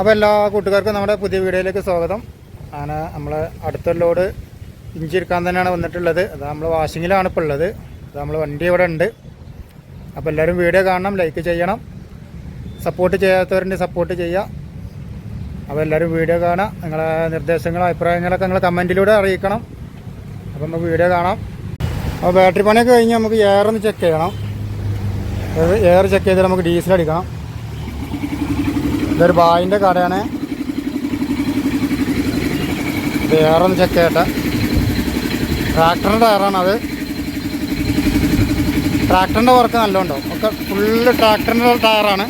അപ്പോൾ എല്ലാ കൂട്ടുകാർക്കും നമ്മുടെ പുതിയ വീഡിയോയിലേക്ക് സ്വാഗതം. അങ്ങനെ നമ്മൾ അടുത്ത ലോഡ് ഇഞ്ചി എടുക്കാൻ തന്നെയാണ് വന്നിട്ടുള്ളത്. അത് നമ്മൾ വാഷിങ്ങിലാണ് ഇപ്പോൾ ഉള്ളത്. അത് നമ്മൾ വണ്ടി ഇവിടെ ഉണ്ട്. അപ്പോൾ എല്ലാവരും വീഡിയോ കാണണം ലൈക്ക് ചെയ്യണം. സപ്പോർട്ട് ചെയ്യാത്തവരുണ്ട് സപ്പോർട്ട് ചെയ്യുക അപ്പോൾ എല്ലാവരും വീഡിയോ കാണാം. നിങ്ങളെ നിർദ്ദേശങ്ങളും അഭിപ്രായങ്ങളൊക്കെ നിങ്ങൾ കമന്റിലൂടെ അറിയിക്കണം. അപ്പോൾ നമുക്ക് വീഡിയോ കാണാം. അപ്പോൾ ബാറ്ററി പണിയൊക്കെ കഴിഞ്ഞ് നമുക്ക് എയർ ഒന്ന് ചെക്ക് ചെയ്യണം. എയർ ചെക്ക് ചെയ്തിട്ട് നമുക്ക് ഡീസൽ അടിക്കണം. ഇതൊരു ബായിന്റെ കടയാണ്. വേറെ ഒന്ന് ചെക്ക് ചെയ്യട്ടെ ട്രാക്ടറിന്റെ ടയറാണ് അത്. ട്രാക്ടറിന്റെ വർക്ക് നല്ലോണ്ടോ? ഒക്കെ ഫുള്ള് ട്രാക്ടറിന്റെ ടയറാണ്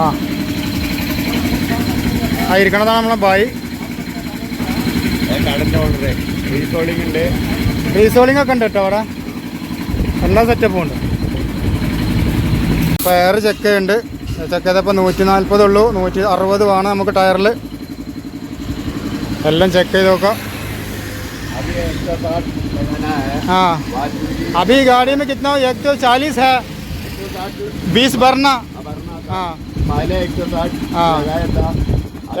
ആ ആ. ഇരിക്കണതാണ് നമ്മളെ ബായി റീസോളിംഗ് ഒക്കെ ഉണ്ട് കേട്ടോ അവിടെ. എല്ലാ സെറ്റപ്പും ഉണ്ട്. ടയർ ചെക്ക് ചെയ്യുന്നുണ്ട് ചെക്ക് ചെയ്തപ്പോൾ നൂറ്റി നാൽപ്പതുള്ളൂ നൂറ്റി അറുപത് വേണം നമുക്ക് ടയറിൽ എല്ലാം ചെക്ക് ചെയ്ത് നോക്കാം अभी एक सौ साठ लगाना है हाँ बाद में भी अभी गाड़ी में कितना एक सौ चालीस है एक सौ साठ बीस भरना भरना था हाँ पहले एक सौ साठ हाँ। लगाया था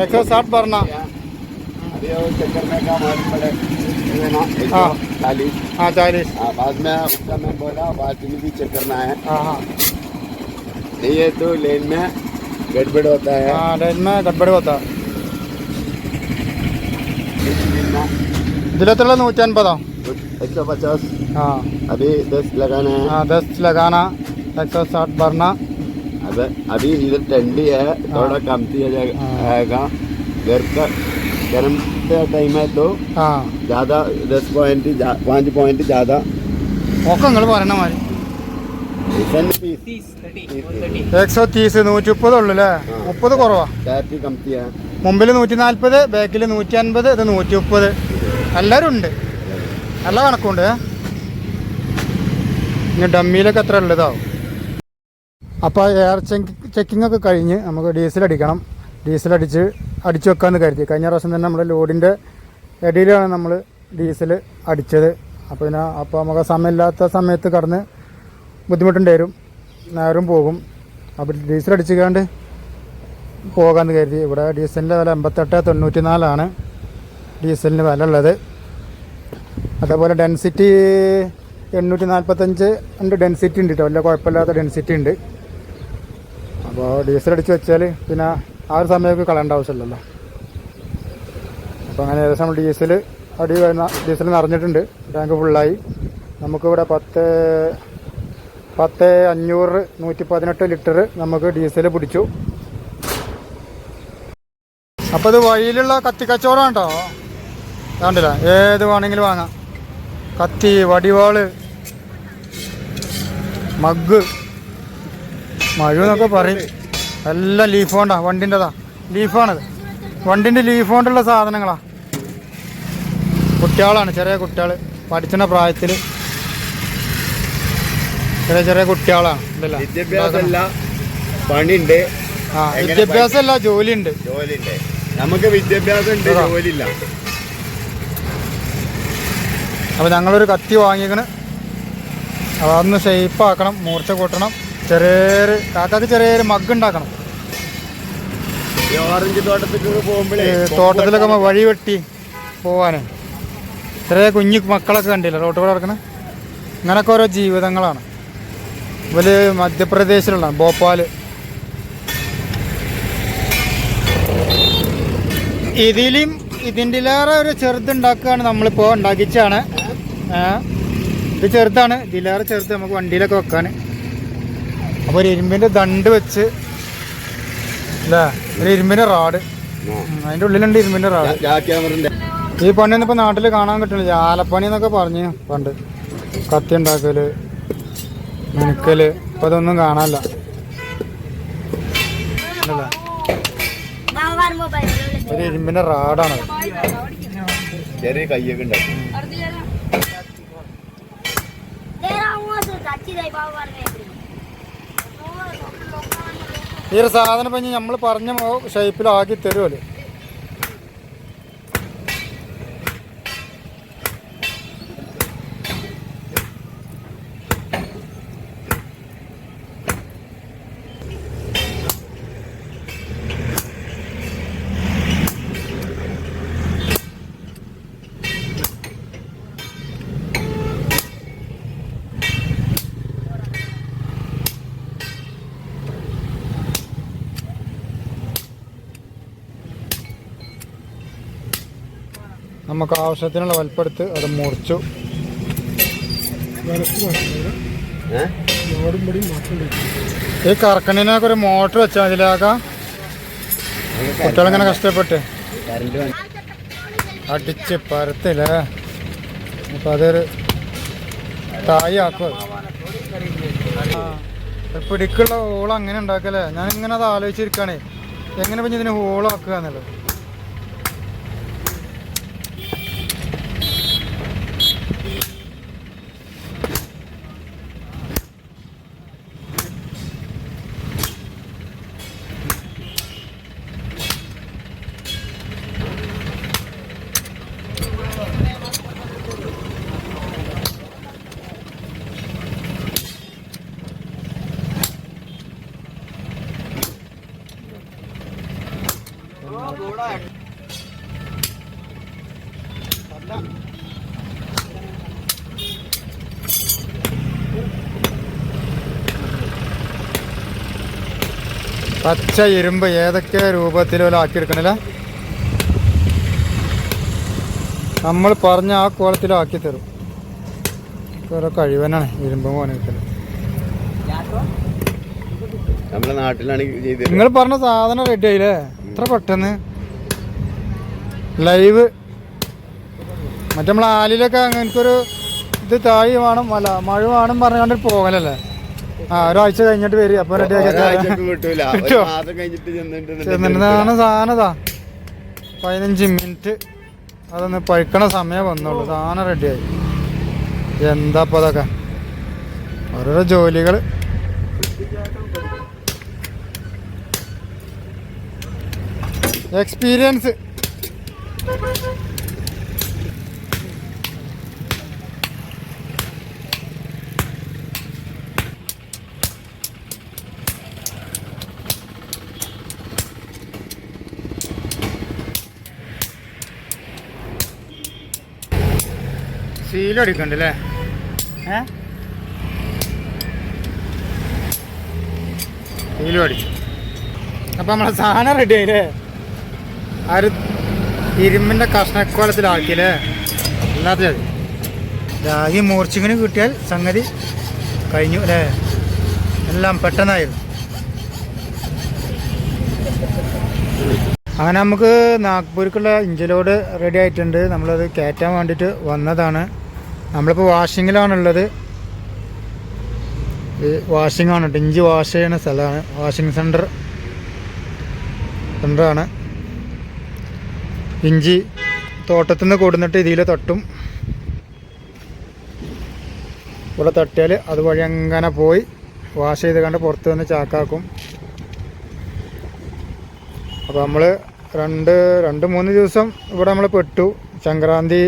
एक सौ साठ भरना अभी वो चक्कर में का मालूम पड़े है ना एक हाँ। सौ चालीस हाँ चालीस हाँ, बाद में उसका मैं बोला बाद में भी चेक करना है हाँ हाँ नहीं है तो लेन में गड़बड़ होता है हाँ लाइन में गड़बड़ होता इस दिन में ഇതിലെത്തുള്ള നൂറ്റി അൻപതോ एक सौ पचास हाँ अभी दस लगाना है हाँ दस लगाना एक सौ साठ भरना अब अभी इधर ठंडी है थोड़ा कम किया जाएगा हाँ। आएगा घर का गर्म का टाइम है तो हाँ ज़्यादा दस पॉइंट पाँच पॉइंट ज़्यादा ഒക്കെ നിങ്ങൾ പറയണ മാതിരി रिफंड फीस എക്സോ തീസ് നൂറ്റി മുപ്പത് ഉള്ളു അല്ലേ മുപ്പത് കുറവാ. മുമ്പിൽ നൂറ്റി നാൽപ്പത് ബാക്കിൽ നൂറ്റി അൻപത് ഇത് നൂറ്റി മുപ്പത് എല്ലാവരും ഉണ്ട്. നല്ല കണക്കുണ്ട്. ഇനി ഡമ്മിയിലൊക്കെ എത്ര ഉള്ളതാവും. അപ്പോൾ എയർ ചെക്ക് ചെക്കിംഗ് ഒക്കെ കഴിഞ്ഞ് നമുക്ക് ഡീസൽ അടിക്കണം. ഡീസൽ അടിച്ച് അടിച്ചു വെക്കാമെന്ന് കരുതി. കഴിഞ്ഞ പ്രാവശ്യം തന്നെ നമ്മുടെ ലോഡിന്റെ ഇടയിലാണ് നമ്മൾ ഡീസൽ അടിച്ചത്. അപ്പോൾ പിന്നെ അപ്പോൾ നമുക്ക് സമയമില്ലാത്ത സമയത്ത് കടന്ന് ബുദ്ധിമുട്ടുണ്ട് വരും നേരം പോകും. അപ്പോൾ ഡീസൽ അടിച്ചുകൊണ്ട് പോകാമെന്ന് കരുതി. ഇവിടെ ഡീസലിന്റെ വില എൺപത്തെട്ട് തൊണ്ണൂറ്റി നാലാണ് ഡീസലിന് വില ഉള്ളത് അതേപോലെ ഡെൻസിറ്റി എണ്ണൂറ്റി നാൽപ്പത്തഞ്ച് ഉണ്ട്. ഡെൻസിറ്റി ഉണ്ട് കേട്ടോ വലിയ കുഴപ്പമില്ലാത്ത ഡെൻസിറ്റി ഉണ്ട്. അപ്പോൾ ഡീസൽ അടിച്ച് വെച്ചാൽ പിന്നെ ആ ഒരു സമയമൊക്കെ കളയേണ്ട ആവശ്യമില്ലല്ലോ. അപ്പോൾ അങ്ങനെ ഏകദേശം ഡീസൽ അടി ഡീസൽ നിറഞ്ഞിട്ടുണ്ട്. ടാങ്ക് ഫുള്ളായി നമുക്കിവിടെ പത്ത് പത്ത് അഞ്ഞൂറ് നൂറ്റി പതിനെട്ട് ലിറ്റർ നമുക്ക് ഡീസൽ പിടിച്ചു. അപ്പോൾ ഇത് വഴിയിലുള്ള കത്തി കച്ചവടം കേട്ടോ കണ്ടില്ല. ഏത് വേണമെങ്കിലും വാങ്ങാം. കത്തി വടിവാൾ മഗ് മഴ എന്നൊക്കെ പറയും. എല്ലാം ലീഫ് കൊണ്ടാ വണ്ടിന്റെതാ. ലീഫാണത് വണ്ടിന്റെ ലീഫ് കൊണ്ടുള്ള സാധനങ്ങളാ. കുട്ടികളാണ് ചെറിയ കുട്ടികൾ പഠിക്കുന്ന പ്രായത്തിൽ ചെറിയ ചെറിയ കുട്ടികളാണ് വിദ്യാഭ്യാസമല്ല പണിയുണ്ട്. ആ വിദ്യാഭ്യാസമല്ല ജോലിയുണ്ട്. ജോലിയുണ്ട്. നമുക്ക് വിദ്യാഭ്യാസം ഉണ്ട്. ജോലിയില്ല. അപ്പോൾ ഞങ്ങളൊരു കത്തി വാങ്ങിക്കണ്. അതൊന്ന് ഷേപ്പ് ആക്കണം മൂർച്ച കൂട്ടണം. ചെറിയൊരു കാക്കാക്ക് ചെറിയൊരു മഗ് ഉണ്ടാക്കണം. ഓറഞ്ച് പോകുമ്പോഴേ തോട്ടത്തിലൊക്കെ വഴി വെട്ടി പോവാനേ. ചെറിയ കുഞ്ഞു മക്കളൊക്കെ കണ്ടില്ല റോട്ട് കൂടെ നടക്കണ? ഇങ്ങനൊക്കെ ഓരോ ജീവിതങ്ങളാണ്. ഇവർ മധ്യപ്രദേശിലുള്ള ഭോപ്പാൽ ഇതിലും ഇതിന്റെലേറെ ഒരു ചെറുതുണ്ടാക്കുകയാണ് നമ്മളിപ്പോൾ ഉണ്ടാക്കിച്ചാണ്. ഇത് ചെറുതാണ് ഇതിലേറെ ചെറുത് നമുക്ക് വണ്ടിയിലൊക്കെ വെക്കാൻ അപ്പോൾ ഒരു ഇരുമ്പിന്റെ ദണ്ട് വെച്ച് അല്ലേ ഒരു ഇരുമ്പിന്റെ റാഡ്. അതിന്റെ ഉള്ളിലുണ്ട് ഇരുമ്പിന്റെ റാഡ്. ഈ പണിയൊന്നും ഇപ്പോൾ നാട്ടിൽ കാണാൻ കിട്ടുന്നില്ല ആലപ്പണി എന്നൊക്കെ പറഞ്ഞു പണ്ട് കത്തി ഉണ്ടാക്കൽ. മിനുക്കൽ. ഇപ്പൊ അതൊന്നും കാണാല്ല ഒരു ഇരുമ്പിന്റെ റാഡാണ് ചെറിയ കയ്യൊക്കെ ഈ ഒരു സാധനം ഇപ്പം നമ്മൾ പറഞ്ഞ ഷേപ്പിലാക്കി തരുമല്ലേ നമുക്ക് ആവശ്യത്തിനുള്ള വലപ്പെടുത്ത് അത് മുറിച്ചു. ഈ കറക്കണിനൊക്കെ ഒരു മോട്ടർ വെച്ചാൽ അതിലാക്കാം കുട്ടികളിങ്ങനെ കഷ്ടപ്പെട്ട്. അടിച്ച് പരത്തില്ലേ? അപ്പം അതൊരു തായി ആക്കുക പിടിക്കുള്ള ഹോൾ അങ്ങനെ ഉണ്ടാക്കല്ലേ? ഞാൻ ഇങ്ങനെ അത് ആലോചിച്ചിരിക്കുകയാണേ എങ്ങനെ പിന്നെ ഇതിന് ഹോളാക്കുക എന്നുള്ളത്? പച്ച ഇരുമ്പ് ഏതൊക്കെ രൂപത്തിലും ആക്കിയെടുക്കണില്ല? നമ്മൾ പറഞ്ഞ ആ കോളത്തിലും ആക്കി തരും. ഓരോ കഴിവനാണ് ഇരുമ്പ് നമ്മുടെ നാട്ടിലാണ് നിങ്ങൾ പറഞ്ഞ സാധനം റെഡി ആയില്ലേ? എത്ര പെട്ടെന്ന്? ലൈവ് മറ്റേ നമ്മൾ ആലിലൊക്കെ എനിക്കൊരു ഇത് താഴെ വേണം അല്ല മഴ വേണം പറഞ്ഞുകൊണ്ട് പോകലല്ലേ? ആ ഒരാഴ്ച കഴിഞ്ഞിട്ട് വരും അപ്പൊ ചെന്നിട്ടാണ് സാധനതാ പതിനഞ്ച് മിനിറ്റ് അതൊന്ന് പഴുക്കണ സമയം വന്നുള്ളൂ. സാധനം റെഡിയായി എന്താ അപ്പൊ അതൊക്കെ? ഓരോരോ ജോലികൾ എക്സ്പീരിയൻസ് സീലടിക്കണ്ടല്ലേ ഏ? സീലും അടിച്ചു. അപ്പം നമ്മളെ സാധനം റെഡി ആയില്ലേ? ആ ഒരു ഇരുമ്പിന്റെ കഷ്ണക്കോലത്തിലാക്കിയില്ലേ? അല്ലാത്ത മതി രാഗി മൂർച്ചിങ്ങിന് കിട്ടിയാൽ സംഗതി കഴിഞ്ഞു അല്ലേ? എല്ലാം പെട്ടെന്നായിരുന്നു. അങ്ങനെ നമുക്ക് നാഗ്പൂർക്കുള്ള ഇഞ്ചിലോട് റെഡി ആയിട്ടുണ്ട്. നമ്മളത് കയറ്റാൻ വേണ്ടിയിട്ട് വന്നതാണ്. നമ്മളിപ്പോൾ വാഷിങ്ങിലാണുള്ളത് വാഷിംഗ് ആണ് ഇഞ്ചി വാഷ് ചെയ്യുന്ന സ്ഥലമാണ്. വാഷിംഗ് സെന്റർ സെന്ററാണ് ഇഞ്ചി തോട്ടത്തിൽ നിന്ന് കൊടുന്നിട്ട് ഇതിൽ തട്ടും. ഇവിടെ തട്ടിയാൽ അതുവഴി അങ്ങനെ പോയി വാഷ് ചെയ്ത് കണ്ട് പുറത്ത് വന്ന് ചാക്കാക്കും. അപ്പോൾ നമ്മൾ രണ്ട് രണ്ട് മൂന്ന് ദിവസം ഇവിടെ നമ്മൾ പെട്ടു. സംക്രാന്തി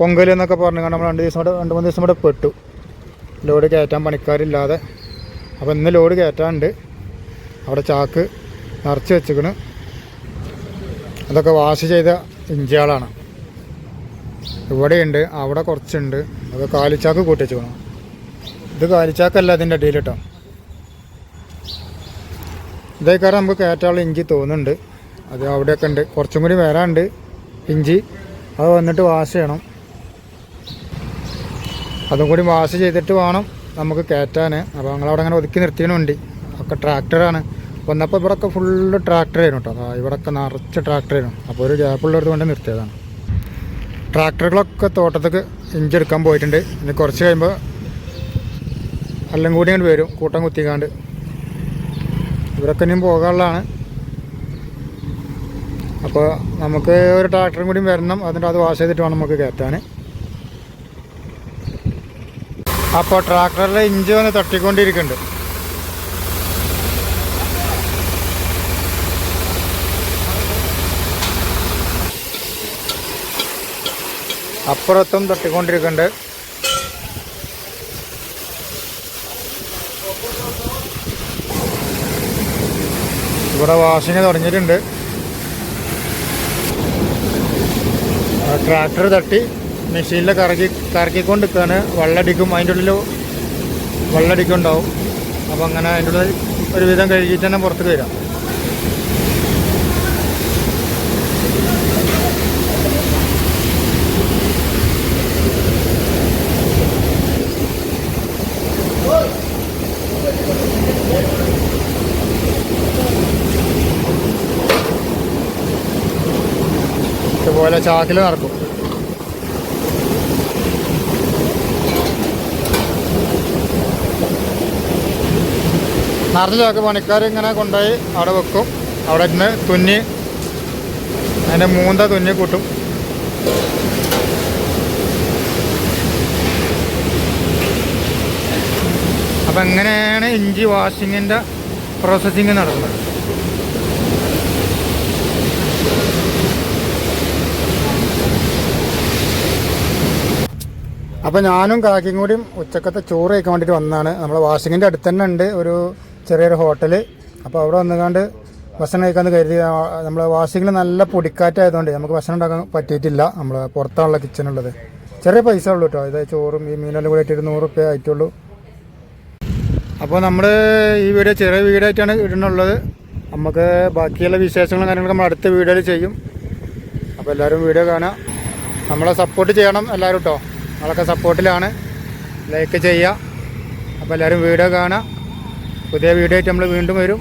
പൊങ്കൽ എന്നൊക്കെ പറഞ്ഞു നമ്മൾ രണ്ട് ദിവസം കൂടെ രണ്ട് മൂന്ന് ദിവസം കൂടെ പെട്ടു. ലോഡ് കയറ്റാൻ പണിക്കാരില്ലാതെ. അപ്പോൾ ഇന്ന് ലോഡ് കയറ്റാനുണ്ട്. അവിടെ ചാക്ക് നിറച്ച് വെച്ചിക്കണ് അതൊക്കെ വാഷ് ചെയ്ത ഇഞ്ചികളാണ് ഇവിടെയുണ്ട് അവിടെ കുറച്ചുണ്ട്. അത് കാലിച്ചാക്ക് കൂട്ടി വെച്ചിക്കണം. ഇത് കാലിച്ചാക്കല്ല അതിന്റെ അടിയിൽ കേട്ടോ ഇതേക്കാരം നമുക്ക് കയറ്റാനുള്ള ഇഞ്ചി തോന്നുന്നുണ്ട്. അത് അവിടെയൊക്കെ ഉണ്ട്. കുറച്ചും കൂടി വരാനുണ്ട് ഇഞ്ചി. അത് വന്നിട്ട് വാഷ് ചെയ്യണം. അതും കൂടി വാഷ് ചെയ്തിട്ട് വേണം നമുക്ക് കയറ്റാൻ അപ്പോൾ ഞങ്ങളവിടെ അങ്ങനെ ഒതുക്കി നിർത്തിയാണ് ഒക്കെ ട്രാക്ടറാണ്. വന്നപ്പോൾ ഇവിടെയൊക്കെ ഫുള്ള് ട്രാക്ടറായിരുന്നു കേട്ടോ അതാ ഇവിടെയൊക്കെ നിറച്ച് ട്രാക്ടറായിരുന്നു അപ്പോൾ ഒരു ഗ്യാപ്പുള്ളടത്ത് കൊണ്ട് നിർത്തിയതാണ്. ട്രാക്ടറുകളൊക്കെ തോട്ടത്തേക്ക് ഇഞ്ചെടുക്കാൻ പോയിട്ടുണ്ട്. ഇനി കുറച്ച് കഴിയുമ്പോൾ എല്ലാം കൂടി ഇങ്ങോട്ട് വരും കൂട്ടം കുത്തിക്കാണ്ട്. ഇവരൊക്കെ ഇനിയും പോകാനുള്ളതാണ്. അപ്പോൾ നമുക്ക് ഒരു ട്രാക്ടറും കൂടി വരണം. എന്നിട്ട് അത് വാഷ് ചെയ്തിട്ട് വേണം നമുക്ക് കയറ്റാൻ. അപ്പോൾ ട്രാക്ടറിലെ ഇഞ്ചി വന്ന് തട്ടിക്കൊണ്ടിരിക്കുന്നുണ്ട്. അപ്പുറത്തും തട്ടിക്കൊണ്ടിരിക്കുന്നുണ്ട്. ഇവിടെ വാഷിങ് തുടങ്ങിയിട്ടുണ്ട്. ട്രാക്ടർ തട്ടി മെഷീനിൽ കറക്കി കറക്കിക്കൊണ്ട് നിൽക്കുകയാണ് വെള്ളടിക്കും. അതിന്റെ ഉള്ളിൽ വെള്ളടിക്കുണ്ടാവും അപ്പോൾ അങ്ങനെ അതിന്റെ ഉള്ളിൽ ഒരുവിധം കഴുകിയിട്ട് തന്നെ പുറത്തേക്ക് വരാം അതുപോലെ ചാക്കിൽ നടക്കും നിറഞ്ഞ ചാക്ക് പണിക്കാർ ഇങ്ങനെ കൊണ്ടുപോയി അവിടെ വെക്കും. അവിടെ നിന്ന് തുന്നി അതിന്റെ മൂന്ത തുന്നി കൂട്ടും. അപ്പം എങ്ങനെയാണ് ഇഞ്ചി വാഷിങ്ങിന്റെ പ്രോസസ്സിങ് നടക്കുന്നത്? അപ്പോൾ ഞാനും കാക്കിയും കൂടിയും ഉച്ചക്കത്തെ ചോറ് കഴിക്കാൻ വേണ്ടിയിട്ട് വന്നതാണ് നമ്മളെ വാഷിങ്ങിന്റെ അടുത്ത് തന്നെ ഉണ്ട് ഒരു ചെറിയൊരു ഹോട്ടൽ അപ്പോൾ അവിടെ വന്നുകൊണ്ട് ഭക്ഷണം കഴിക്കാമെന്ന് കരുതി. നമ്മളെ വാഷിങ്ങിൽ നല്ല പൊടിക്കാറ്റായതുകൊണ്ട് നമുക്ക് ഭക്ഷണം ഉണ്ടാക്കാൻ പറ്റിയിട്ടില്ല. നമ്മൾ പുറത്താണുള്ള കിച്ചണുള്ളത് ചെറിയ പൈസ ഉള്ളൂ കേട്ടോ അതായത് ചോറും ഈ മീനെല്ലാം കൂടി ആയിട്ട് നൂറ് റുപ്യ ആയിട്ടുള്ളൂ. അപ്പോൾ നമ്മൾ ഈ വീഡിയോ ചെറിയ വീഡിയോ ആയിട്ടാണ് ഇടുന്നുള്ളത്. നമുക്ക് ബാക്കിയുള്ള വിശേഷങ്ങളും കാര്യങ്ങളും നമ്മൾ അടുത്ത വീഡിയോയിൽ ചെയ്യും. അപ്പോൾ എല്ലാവരും വീഡിയോ കാണാം നമ്മളെ സപ്പോർട്ട് ചെയ്യണം എല്ലാവരും കേട്ടോ നമ്മളൊക്കെ സപ്പോർട്ടിലാണ് ലൈക്ക് ചെയ്യുക. അപ്പോൾ എല്ലാവരും വീഡിയോ കാണുക. പുതിയ വീഡിയോ ആയിട്ട് നമ്മൾ വീണ്ടും വരും.